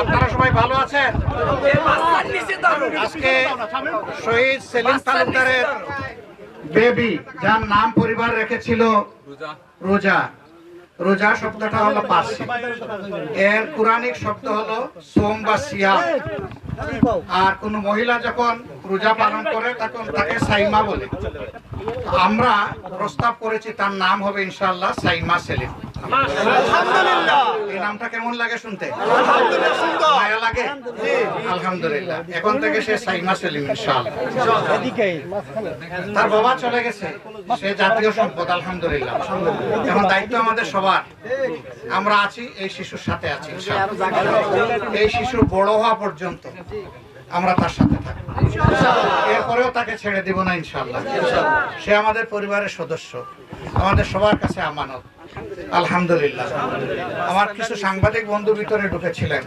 আপনারা সবাই ভালো আছেন? আজকে শহীদ সেলিম তালুকদারের বেবি যার নাম পরিবার রেখেছিল রোজা। রোজা শব্দটা হলো পার্সি। এর কোরআনিক শব্দ হলো সোম বা সিয়াম। আর কোন মহিলা যখন রোজা পালন করে, তখন তাকে সাইমা বলে। আমরা প্রস্তাব করেছি, তার নাম হবে ইনশাল্লাহ সাইমা সেলিম। এই নামটা কেমন লাগে শুনতে? মায়া লাগে? আলহামদুলিল্লাহ। এখন থেকে সে সাইমা সেলিম ইনশাআল্লাহ। তার বাবা চলে গেছে। সে জাতীয় সম্পদ আলহামদুলিল্লাহ। এখন দায়িত্ব আমাদের সবার। আমরা আছি এই শিশুর সাথে আছি এই শিশু বড় হওয়া পর্যন্ত আমরা তার সাথে থাকব। এরপরেও তাকে ছেড়ে দিব না ইনশাল্লাহ সে আমাদের পরিবারের সদস্য। আমাদের সবার কাছে আমানত। আলহামদুলিল্লাহ। আমার কিছু সাংবাদিক বন্ধু ভিতরে ঢুকেছিলেন।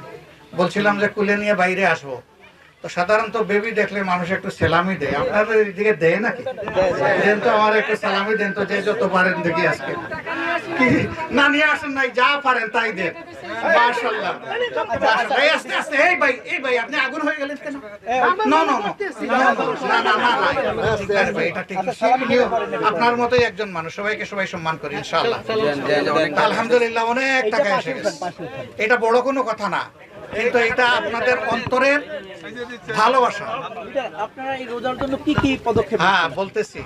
বলছিলাম যে কুলে নিয়ে বাইরে আসব। তো সাধারণত বেবি দেখলে মানুষ একটু সেলামি দেয়। আপনাদের দিকে দেয় নাকি? দেন তো আমার একটু সালামি দেন তো যে যত পারেন দেখি আজকে। কি? না নিয়ে আসেন নাই যা পারেন তাই দেন। মাশাআল্লাহ। মাশাআল্লাহ। আস্তে আস্তে এই ভাই এই ভাই আপনি আগুন হয়ে গেলেন কেন? না না না। না না না না ঠিক আছে ভাই এটা ঠিক। আপনার মতোই একজন মানুষ সবাইকে সবাই সম্মান করি ইনশাআল্লাহ। আলহামদুলিল্লাহ অনেক টাকা এসে গেছে। এটা বড় কোনো কথা না। কিন্তু এটা আপনাদের অন্তরের ভালোবাসা। আপনারা এই রোজার জন্য কি কি পদক্ষেপ হ্যাঁ বলতেছি।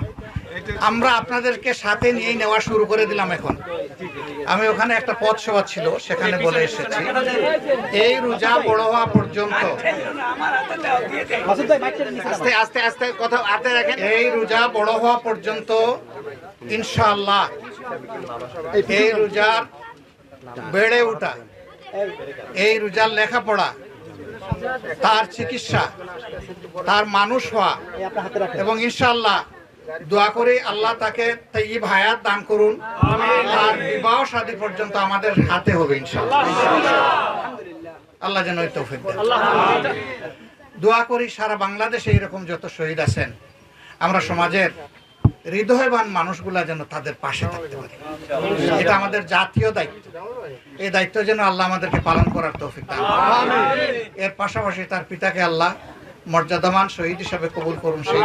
আমরা আপনাদেরকে সাথে নিয়ে নেওয়া শুরু করে দিলাম এখন। আমি ওখানে একটা পথ সভা ছিল সেখানে বলে এসেছি। এই রোজা বড় হওয়া পর্যন্ত আস্তে আস্তে আস্তে কথা হাতে রাখেন। এই রোজা বড় হওয়া পর্যন্ত ইনশাআল্লাহ এই রোজার বেড়ে ওঠা। এই রোজার লেখাপড়া তার চিকিৎসা তার মানুষ হওয়া এবং ইনশাল্লাহ দোয়া করে আল্লাহ তাকে তাইয়িব হায়াত দান করুন। আর বিবাহ শাদী পর্যন্ত আমাদের হাতে হবে ইনশাআল্লাহ। আল্লাহ যেন তৌফিক দোয়া করি সারা বাংলাদেশে এরকম যত শহীদ আছেন আমরা সমাজের হৃদয়বান মানুষগুলা যেন তাদের পাশে থাকতে পারে। এটা আমাদের জাতীয় দায়িত্ব। এই দায়িত্ব যেন আল্লাহ আমাদেরকে পালন করার তৌফিক দান এর পাশাপাশি তার পিতাকে আল্লাহ মর্যাদামান শহীদ হিসাবে কবুল করুন সেই